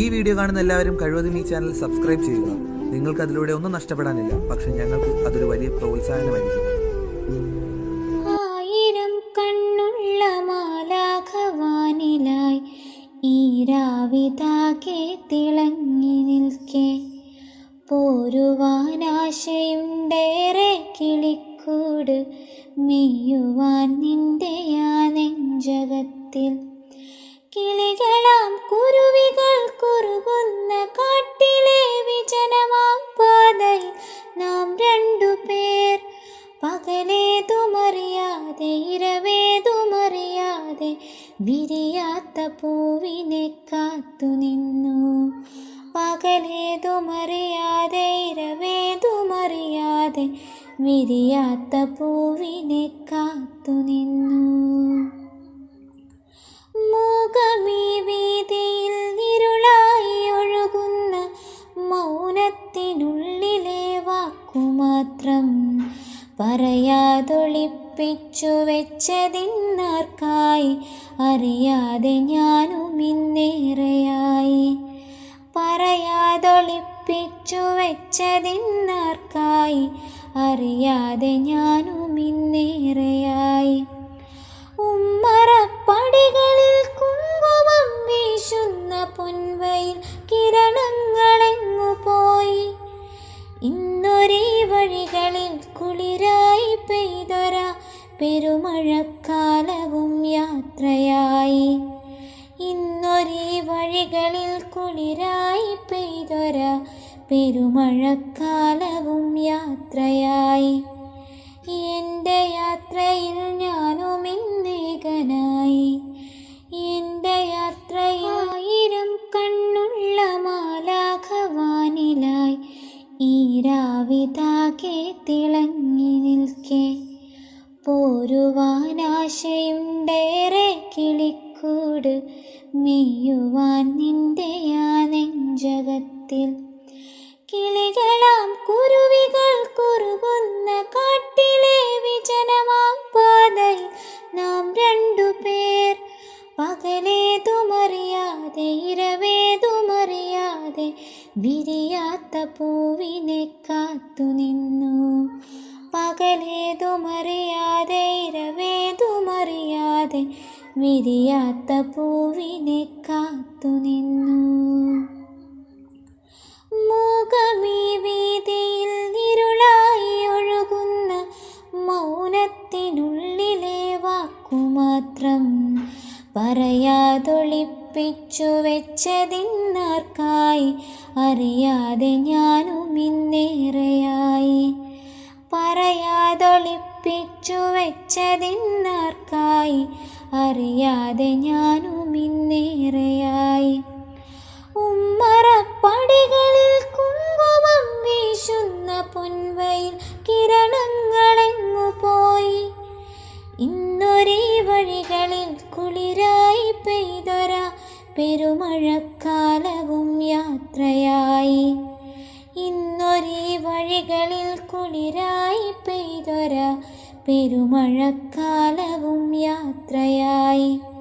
ഈ വീഡിയോ കാണുന്ന എല്ലാവരും കഴിവതും ഈ ചാനൽ സബ്സ്ക്രൈബ് ചെയ്യുക. നിങ്ങൾക്ക് അതിലൂടെ ഒന്നും നഷ്ടപ്പെടാനില്ല. പക്ഷെ ഞങ്ങൾക്ക് അതൊരു വലിയ പ്രോത്സാഹനമായിരിക്കും. ആയിരം കണ്ണുള്ള മാലാഘവാനിലായി ഈ രാവിതാകെ തിളങ്ങി നിൽക്കെ. പോരുവാനാശയുണ്ടേറെ കിളിക്കൂട് മെയ്യുവാൻ നിന്റെ ആ നെഞ്ചകത്തിൽ. കിളികളാം പൂവിനെ കാത്തു നിന്നു. പകലേതുമറിയാതെ ഇരവേതുമറിയാതെ വിരിയാത്ത പൂവിനെ കാത്തു നിന്നു. മൂകമീ വീതിയിൽ ഇരുളായി ഒഴുകുന്ന മൗനത്തിനുള്ളിലെ വാക്കുമാത്രം പറയാതൊളിപ്പിച്ചു വെച്ചതിന്നാർക്കായി? അറിയാതെ ഞാനും ഇന്നേറെയായി. പറയാതൊളിപ്പിച്ചു വെച്ചതിന്നാർക്കായി? അറിയാതെ ഞാനും ഇന്നേറെയായി. ഉമ്മറപ്പടികളിൽ പെരുമഴക്കാലവും യാത്രയായി. ഇന്നൊരേ വഴികളിൽ കുളിരായി പെയ്തൊര പെരുമഴക്കാലവും യാത്രയായി. എന്റെ യാത്രയിൽ ഞാനും ഇന്നേകനായി. എന്റെ യാത്രയിൽ ആയിരം കണ്ണുള്ള മാലാഘവാനിലായി ഈ രാവിതാകെ തിളങ്ങി പോരുവാനാശയുണ്ടേറെ കിളിക്കൂട് മെയ്യുവാൻ നിന്റെ ആ നെഞ്ചകത്തിൽ. കിളികളാം കുരുവികൾ കുറുകുന്ന കാട്ടിലെ വിജനമാം പാതയിൽ നാം രണ്ടുപേർ പകലേതുമറിയാതെ ഇരവേതുമറിയാതെ വിരിയാത്ത പൂവിനെ കാത്തു നിന്നു പകലേതുമറിയാതെ വിരിയാത്ത പൂവിനെ കാത്തു നിന്നു. മൂകമീ വീതിയിൽ ഇരുളായി ഒഴുകുന്ന മൗനത്തിനുള്ളിലെ വാക്കുമാത്രം പറയാതൊളിപ്പിച്ചു വെച്ചതിന്നാർക്കായി അറിയാതെ ഞാനും ഇന്നേറെയായി. പറയാതൊളിപ്പിച്ചു വെച്ചതിന്നാർക്കായി അറിയാതെ ഞാനും ഇന്നേറെയായി. ഉമ്മറപ്പടികളിൽ കുങ്കുമം വീശുന്ന പൊൻവയിൽ കിരണങ്ങളെങ്ങു പോയി? ഇന്നൊരേ വഴികളിൽ കുളിരായി പെയ്തൊര പെരുമഴക്കാലവും യാത്രയായി. ഇന്നൊരേ വഴികളിൽ കുളിരായി പെയ്തൊര പെരുമഴക്കാലവും യാത്രയായി.